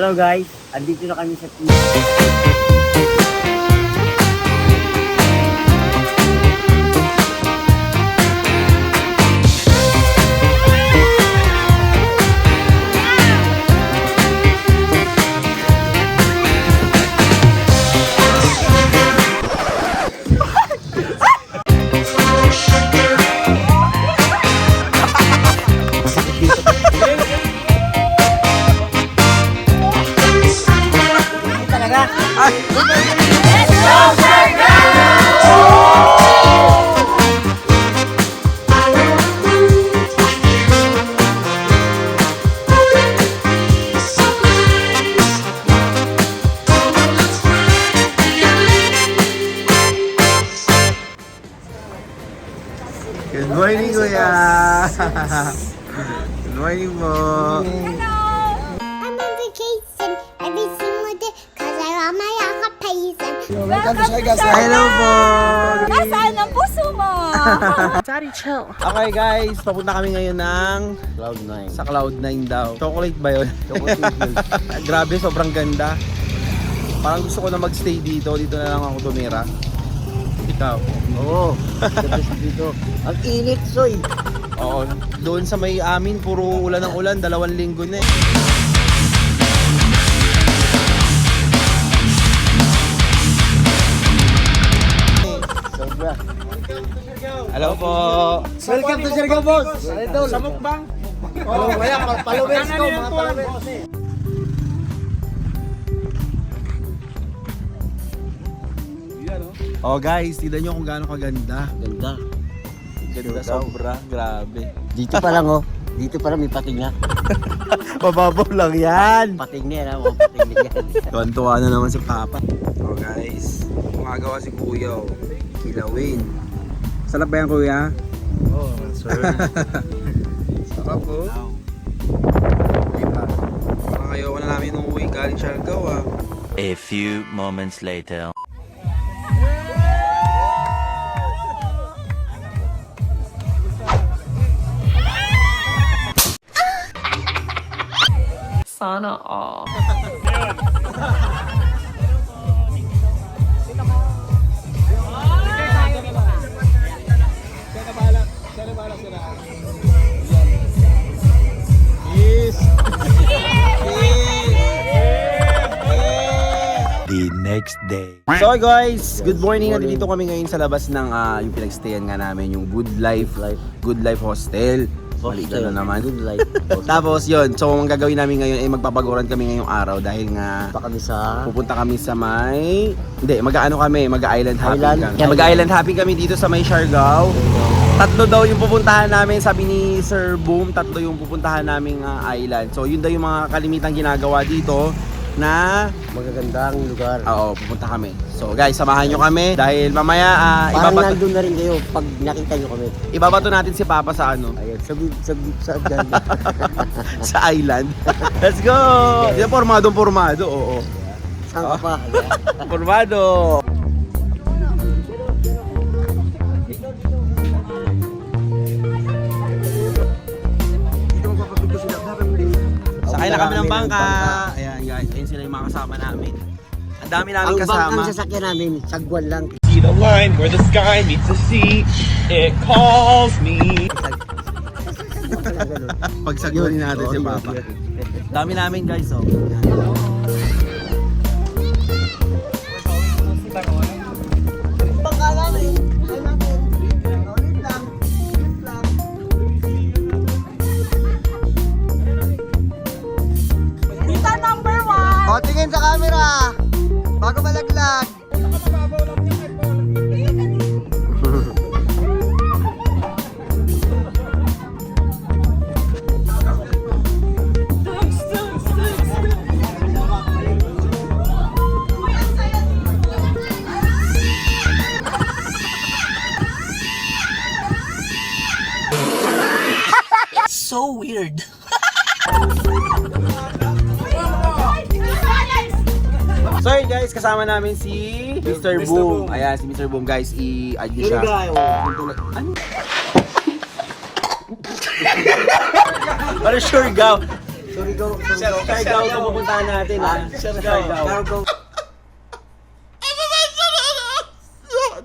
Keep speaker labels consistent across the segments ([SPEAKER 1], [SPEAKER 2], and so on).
[SPEAKER 1] Hello guys, andito na kami sa talaga.
[SPEAKER 2] Po!
[SPEAKER 3] I'm on vacation every single day cause I want my occupation.
[SPEAKER 4] Welcome to Saigas.
[SPEAKER 2] Hello po!
[SPEAKER 5] Nasaan ang puso mo?
[SPEAKER 2] Okay guys, papunta kami ngayon ng
[SPEAKER 1] Cloud9.
[SPEAKER 2] sa Cloud9 daw. Chocolate ba yun? Grabe, sobrang ganda. Parang gusto ko na magstay dito. Dito na lang ako tumira. Ikaw?
[SPEAKER 1] Oo, ganda sa dito. Ang init, soy.
[SPEAKER 2] Oo. Doon sa may amin, puro ulan ng ulan. Dalawang linggo na eh.
[SPEAKER 1] Sobra.
[SPEAKER 2] Hello po!
[SPEAKER 4] Welcome to Siargao, boss. Sa mukbang. Oh, kaya followers ko, mga followers.
[SPEAKER 2] Oh guys, tignan nyo kung gaano kaganda.
[SPEAKER 1] Ganda.
[SPEAKER 2] Ganda
[SPEAKER 1] Sure daw.
[SPEAKER 2] sobra, grabe.
[SPEAKER 1] Dito pa lang oh. Dito pa lang may pating na.
[SPEAKER 2] Mababaw lang yan.
[SPEAKER 1] Pating na yan, ah. oh, pating na yan.
[SPEAKER 2] Tuwan-tuwa na naman si Papa. Oh guys, gumagawa si Kuya. oh. Kilawin. Sarap ba yan Kuya?
[SPEAKER 4] Oh, sir.
[SPEAKER 2] Sarap po. Parang ayoko na namin umuwi galing Siargao ah.
[SPEAKER 6] A few moments later.
[SPEAKER 5] Sana all.
[SPEAKER 6] The next day.
[SPEAKER 2] So guys, good morning. Nandito kami ngayon sa labas ng ah, yung pinagstayan nga namin, yung Good Life,
[SPEAKER 1] Life.
[SPEAKER 2] Good Life Hostel. Maliit na naman.
[SPEAKER 1] Life.
[SPEAKER 2] Tapos yun, so ang gagawin namin ngayon ay magpapaguran kami ngayong araw dahil nga
[SPEAKER 1] kami sa...
[SPEAKER 2] pupunta kami sa may hindi mag-aano kami mag-island hopping
[SPEAKER 1] Island?
[SPEAKER 2] kami. Mag-island hopping kami dito sa may Siargao. Tatlo daw yung pupuntahan namin, sabi ni Sir Boom, tatlo yung pupuntahan naming ah, island. So yun daw yung mga kalimitang ginagawa dito na
[SPEAKER 1] Magagandang lugar.
[SPEAKER 2] oo, pupunta kami. So guys, samahan nyo kami dahil mamaya ah,
[SPEAKER 1] Parang
[SPEAKER 2] ibabato,
[SPEAKER 1] nandun na rin kayo pag nakita nyo kami.
[SPEAKER 2] ibabato natin si Papa sa ano,
[SPEAKER 1] Ayan, sa sa sa
[SPEAKER 2] sa island. Let's go! Yan, formado, formado, oo.
[SPEAKER 1] Saan ka pa?
[SPEAKER 2] Formado! Sakay na kami ng bangka. Kasama namin. Ang dami namin
[SPEAKER 1] Ang
[SPEAKER 2] kasama.
[SPEAKER 1] bangkang sasakyan namin, sagwan lang.
[SPEAKER 7] See the line where the sky meets the sea. It calls me.
[SPEAKER 2] Pagsagulin natin si Papa. Dami namin guys, oh. Ayan.
[SPEAKER 5] So weird.
[SPEAKER 2] So yun guys, kasama namin si Mr. Boom. Ayan, si Mr. Boom guys, i-add nyo siya. Ano? Ano sure gaw?
[SPEAKER 1] Siargao.
[SPEAKER 2] Siargao ito pupuntahan natin ha. Siargao.
[SPEAKER 1] Siargao.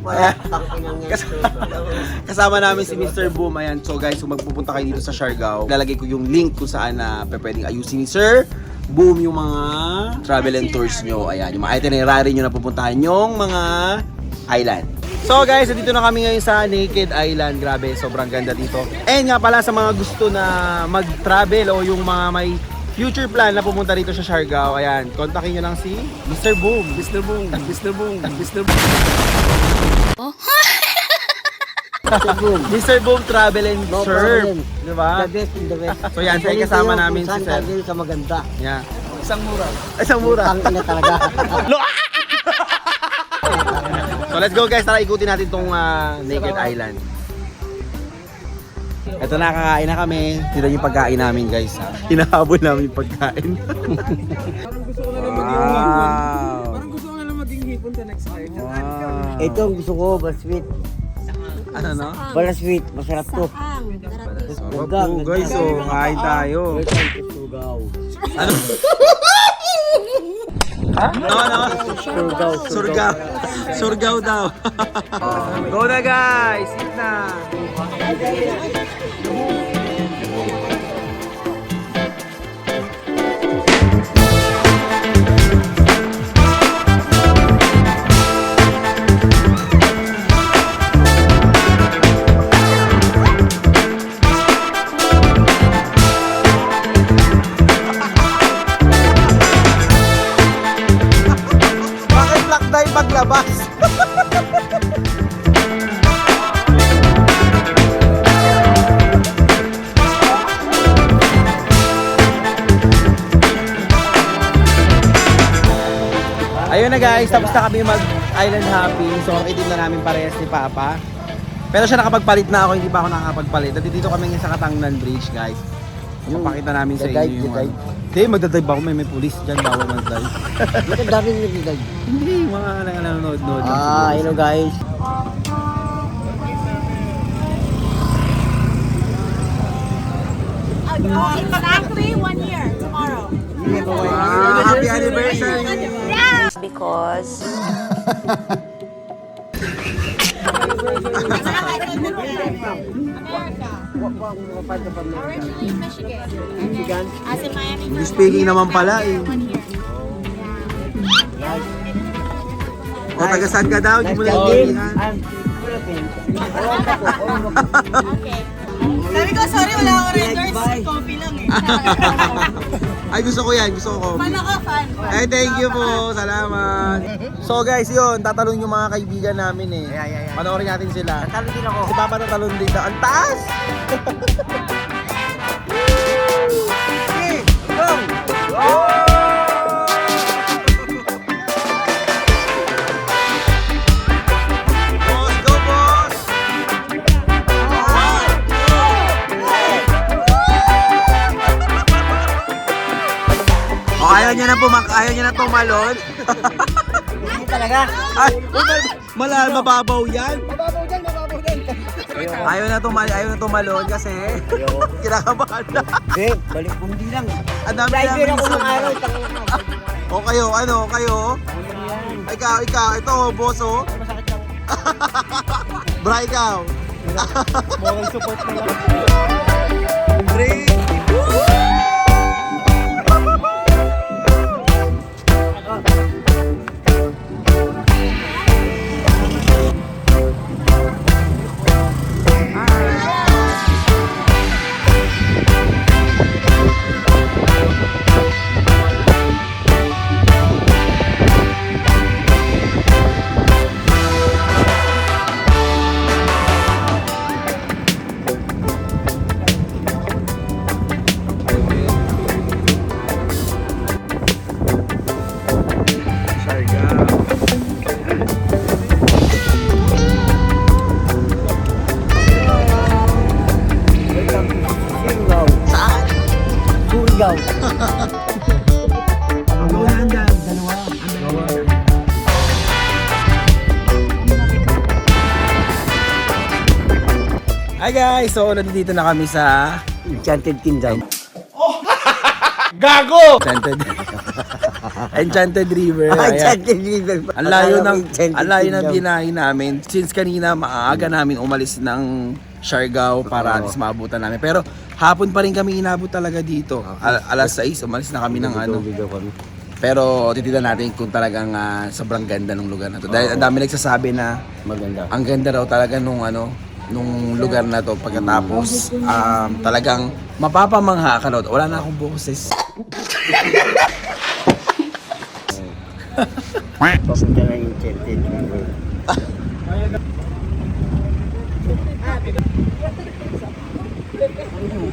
[SPEAKER 2] Kasama namin si Mr. Boom. Ayan, so guys, kung magpupunta kayo dito sa Siargao, lalagay ko yung link kung saan na pwedeng ayusin ni Sir Boom yung mga travel and tours nyo. Ayan, yung mga itinerary nyo na pupuntahan yung mga island. So guys, dito na kami ngayon sa Naked Island. Grabe, sobrang ganda dito. And nga pala sa mga gusto na mag-travel o yung mga may future plan na pumunta dito sa Siargao, ayan, kontakin nyo lang si Mr. Boom. Mr. Boom. Mr. Boom. Mr. Boom. Mr. Boom Travel and
[SPEAKER 1] No
[SPEAKER 2] Surf.
[SPEAKER 1] problem.
[SPEAKER 2] Di ba?
[SPEAKER 1] The best in the best.
[SPEAKER 2] So yan,
[SPEAKER 1] Ganito
[SPEAKER 2] kasama namin si
[SPEAKER 1] saan
[SPEAKER 2] Sir.
[SPEAKER 1] travel ka maganda.
[SPEAKER 2] Yeah.
[SPEAKER 4] Isang mura.
[SPEAKER 2] Isang mura.
[SPEAKER 1] Tangin na talaga.
[SPEAKER 2] So let's go guys, tara ikutin natin tong ah, Naked Island. Ito na, kakain na kami. Tira yung pagkain namin guys. ha. Hinahabol namin yung pagkain. wow.
[SPEAKER 4] Parang gusto ko na lang maging hipon the next time.
[SPEAKER 2] Wow.
[SPEAKER 1] Ito ang gusto ko, balasweet.
[SPEAKER 2] Ano no?
[SPEAKER 1] Balasweet, masarap to.
[SPEAKER 2] Sarap po guys, so kain tayo.
[SPEAKER 1] To Surigao.
[SPEAKER 2] Ano? ha? No, no.
[SPEAKER 1] Surigao,
[SPEAKER 2] Surgaw. Surgaw daw. Go na guys, eat na. Bakit guys, tapos na kami mag island hopping. So makitim na namin parehas ni Papa. Pero siya nakapagpalit na ako, hindi pa ako nakakapagpalit. At dito kami ngayon sa Katangnan Bridge guys. Papakita namin sa inyo yung ano. Hindi, magdadive ako. May, may police dyan. Bawal mag-dive.
[SPEAKER 1] Ito daming nagdadag.
[SPEAKER 2] Hindi, mga nanonood-nood.
[SPEAKER 1] Ah,
[SPEAKER 2] siguro.
[SPEAKER 1] you know guys.
[SPEAKER 5] Exactly one year tomorrow.
[SPEAKER 2] Ah, happy anniversary!
[SPEAKER 5] Because... Originally Michigan. Michigan? As in Miami.
[SPEAKER 2] English speaking naman pala eh. O, taga saan ka daw? Hindi mo.
[SPEAKER 1] I'm Philippines.
[SPEAKER 5] Okay. Sabi ko, sorry, wala akong red doors. Coffee lang eh.
[SPEAKER 2] Ay, gusto ko yan. Gusto ko.
[SPEAKER 5] Fan ako, fan.
[SPEAKER 2] Ay, thank you po. Salamat. So guys, yun. Tatalon yung mga kaibigan namin eh.
[SPEAKER 1] Yeah, yeah, yeah.
[SPEAKER 2] Panoorin natin sila.
[SPEAKER 1] Talo din ako.
[SPEAKER 2] Si Papa tatalon din daw. Ang taas! ayaw niya na pumak ayaw niya na tumalon.
[SPEAKER 1] Hindi talaga.
[SPEAKER 2] Ay, malal mababaw yan.
[SPEAKER 1] Mababaw dyan, mababaw dyan.
[SPEAKER 2] Ayaw na tumal ayaw na tumalon kasi kinakabahan na.
[SPEAKER 1] Hindi, balik hindi lang.
[SPEAKER 2] Ang dami
[SPEAKER 1] ako ng
[SPEAKER 2] sunod.
[SPEAKER 1] araw. na.
[SPEAKER 2] O kayo, ano, kayo? Ikaw, ikaw, ito, boss, oh. Bra, ikaw.
[SPEAKER 1] Moral support na lang.
[SPEAKER 2] Three.
[SPEAKER 1] Surigao.
[SPEAKER 2] Dalawa. Hi guys! So, nandito na kami sa
[SPEAKER 1] Enchanted Kingdom.
[SPEAKER 2] Enchanted. Enchanted River. Ayan.
[SPEAKER 1] Enchanted River.
[SPEAKER 2] Ang layo ng ang layo ng binahe namin. Since kanina maaga namin umalis ng Siargao para at least maabutan namin. Pero hapon pa rin kami inabot talaga dito. Al- alas 6 umalis na kami ng ano. Pero titignan natin kung talagang ah, sobrang ganda ng lugar na to. Dahil ang dami nagsasabi na
[SPEAKER 1] Maganda.
[SPEAKER 2] ang ganda raw talaga nung ano nung lugar na to pagkatapos um, talagang mapapamangha ka raw. Wala na akong boses.
[SPEAKER 1] Papunta na yung River. Itong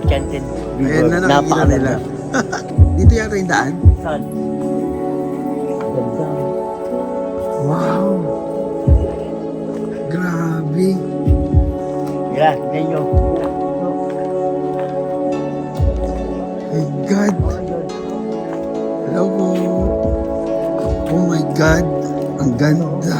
[SPEAKER 1] Enchanted.
[SPEAKER 2] Ayan na nakikita
[SPEAKER 1] napakaganda.
[SPEAKER 2] nila. Dito yata yung daan.
[SPEAKER 1] Ganda.
[SPEAKER 2] Wow! Grabe!
[SPEAKER 1] Yan, yan yun.
[SPEAKER 2] My God! God! Ang ganda!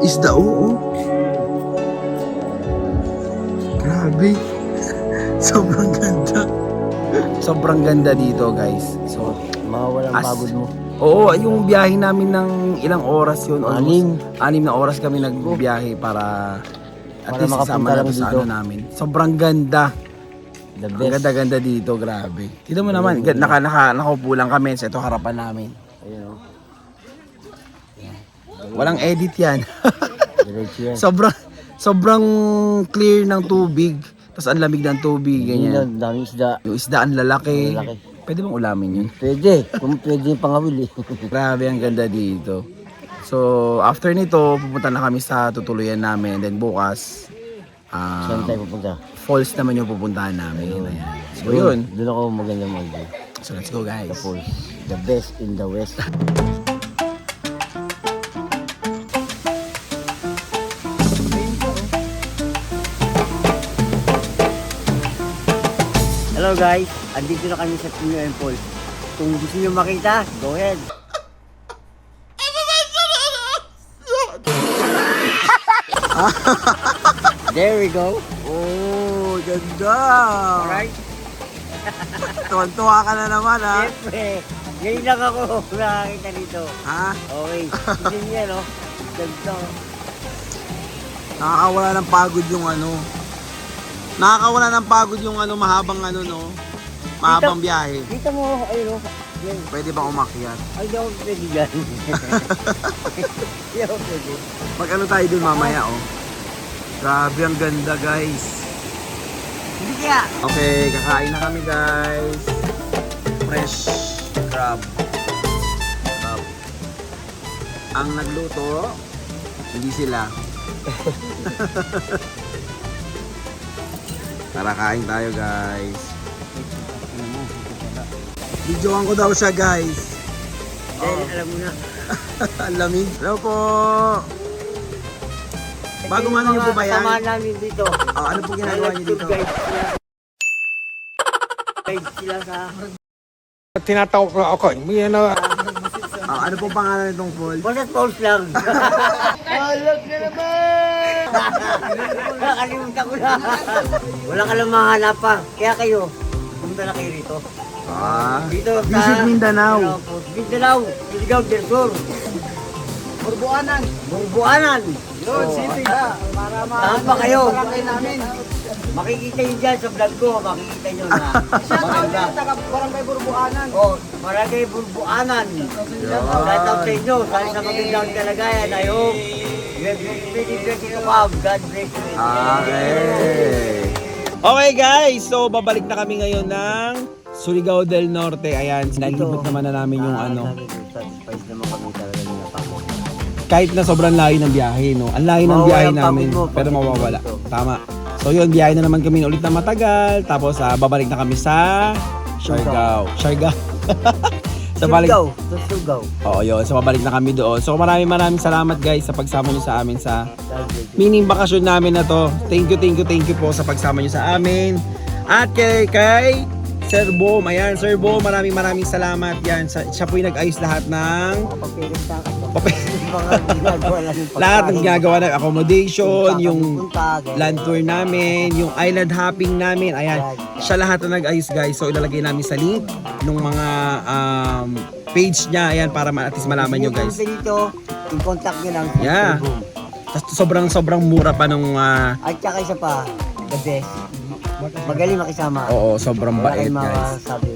[SPEAKER 2] Isda, oo. Grabe. Sobrang ganda. Sobrang ganda dito, guys. So,
[SPEAKER 1] Mawawalang
[SPEAKER 2] As-
[SPEAKER 1] pagod mo.
[SPEAKER 2] Oo, yung biyahe namin ng ilang oras yun. almost
[SPEAKER 1] Anim.
[SPEAKER 2] Anim na oras kami nagbiyahe para at
[SPEAKER 1] Para
[SPEAKER 2] least
[SPEAKER 1] makapunta
[SPEAKER 2] isama na
[SPEAKER 1] lang
[SPEAKER 2] to sa
[SPEAKER 1] dito.
[SPEAKER 2] ano namin. Sobrang ganda.
[SPEAKER 1] The
[SPEAKER 2] Ang
[SPEAKER 1] best.
[SPEAKER 2] ganda-ganda dito, grabe. Tignan mo naman, ga- naka, naka, nakaupo lang kami sa ito harapan namin.
[SPEAKER 1] Ayun o.
[SPEAKER 2] Walang edit yan.
[SPEAKER 1] Diretso yan.
[SPEAKER 2] sobrang, sobrang clear ng tubig. Tapos ang lamig ng tubig,
[SPEAKER 1] Yun
[SPEAKER 2] ganyan.
[SPEAKER 1] ang daming isda.
[SPEAKER 2] Yung isda ang lalaki. Pwede bang ulamin yun?
[SPEAKER 1] Pwede. Kung pwede yung pangawil eh.
[SPEAKER 2] Grabe, ang ganda dito. So, after nito, pupunta na kami sa tutuluyan namin. Then bukas,
[SPEAKER 1] Saan
[SPEAKER 2] um,
[SPEAKER 1] tayo pupunta?
[SPEAKER 2] falls naman yung pupuntahan namin. Ayan. So, yun.
[SPEAKER 1] Doon ako maganda mag
[SPEAKER 2] So, let's go guys.
[SPEAKER 1] Tapos, the best in the west. Hello guys, andito na kami sa Pino and Paul. Kung gusto nyo makita, go ahead. There we go.
[SPEAKER 2] Oh, ganda!
[SPEAKER 1] Alright.
[SPEAKER 2] Tuwan-tuwa ka na naman, ha?
[SPEAKER 1] Siyempre, ngayon lang ako nakakita nito.
[SPEAKER 2] Ha?
[SPEAKER 1] Okay, hindi niya no. Ganda.
[SPEAKER 2] Nakakawala ng pagod yung ano. Nakakawala ng pagod yung ano, mahabang ano, no? Mahabang biyahe.
[SPEAKER 1] Kita mo, ayun o. Yan.
[SPEAKER 2] Pwede bang umakyat?
[SPEAKER 1] Ay, di ako pwede dyan. Di ako pwede.
[SPEAKER 2] Mag ano tayo dun mamaya, oh. Grabe, ang ganda, guys.
[SPEAKER 1] Hindi kaya.
[SPEAKER 2] Okay, kakain na kami, guys. Fresh crab. Crab. Ang nagluto, hindi sila. Tara, kain tayo, guys. Videoan ko daw siya, guys.
[SPEAKER 1] Dahil alam mo na.
[SPEAKER 2] Ang lamig. Hello po. Bago man niyo po ba yan?
[SPEAKER 1] Kasama namin dito.
[SPEAKER 2] Oh, ano po ginagawa niyo dito?
[SPEAKER 1] Guide sila. Sa...
[SPEAKER 4] Tinatawag ko ako. Yan na.
[SPEAKER 2] Oh, ano po pangalan nitong pool?
[SPEAKER 1] Basta false lang. Alag na naman! Nakalimutan ko na. Wala ka lang mahanap pa. Kaya kayo, pumunta na kayo rito.
[SPEAKER 2] Ah,
[SPEAKER 1] Dito sa...
[SPEAKER 2] Visit Mindanao.
[SPEAKER 1] Mindanao, Siligao del Sur. Burbuanan. Burbuanan. Yun, city. Para Saan pa kayo? namin. Makikita yun dyan sa vlog ko, makikita nyo na. Maganda.
[SPEAKER 5] Barangay Burbuanan.
[SPEAKER 1] Oh, Barangay Burbuanan. Shout out sa inyo. Sana sa magandang kalagayan. I hope. God bless you.
[SPEAKER 2] Okay. Okay guys, so babalik na kami ngayon ng Surigao del Norte. Ayan, nalibot naman na namin yung ano.
[SPEAKER 1] Satisfied naman kami talaga nila pa.
[SPEAKER 2] Kahit na sobrang layo ng biyahe, no? Ang layo ng
[SPEAKER 1] Mawawala
[SPEAKER 2] biyahe
[SPEAKER 1] ang
[SPEAKER 2] namin,
[SPEAKER 1] mo pag
[SPEAKER 2] pero mawawala.
[SPEAKER 1] dito.
[SPEAKER 2] Tama. So yun, biyahe na naman kami ulit na matagal. Tapos ah, babalik na kami sa Siargao. Siargao. sa balik-
[SPEAKER 1] Sugaw. Sa.
[SPEAKER 2] Oo, yun. So, mabalik na kami doon. So, maraming maraming salamat guys sa pagsama nyo sa amin sa mining bakasyon namin na to. Thank you, thank you, thank you po sa pagsama nyo sa amin. At kay, kay Sir Boom. Ayan, Sir Boom, maraming maraming salamat. Yan, sa, siya po yung nag-ayos lahat ng
[SPEAKER 1] Papilit sa akin.
[SPEAKER 2] papel.
[SPEAKER 1] Mga ginagawa lang yung
[SPEAKER 2] lahat ng ginagawa ng accommodation, yung land tour namin, yung island hopping namin. Ayan, siya lahat na nag-ayos guys. So ilalagay namin sa link ng mga um, page niya. Ayan, para at least malaman nyo guys.
[SPEAKER 1] dito, yung contact nyo lang.
[SPEAKER 2] Yeah. Sobrang sobrang mura pa nung ah,
[SPEAKER 1] At saka isa pa, the best. Magaling makisama.
[SPEAKER 2] oo, sobrang
[SPEAKER 1] Wala
[SPEAKER 2] bait
[SPEAKER 1] kayong
[SPEAKER 2] guys.
[SPEAKER 1] masabi.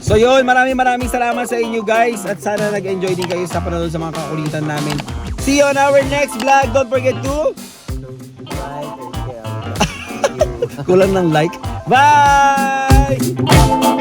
[SPEAKER 2] So yun, maraming maraming salamat sa inyo guys at sana nag-enjoy din kayo sa panonood sa mga kakulitan namin. See you on our next vlog. Don't forget to
[SPEAKER 1] Bye. Thank you.
[SPEAKER 2] kulang ng like. Bye!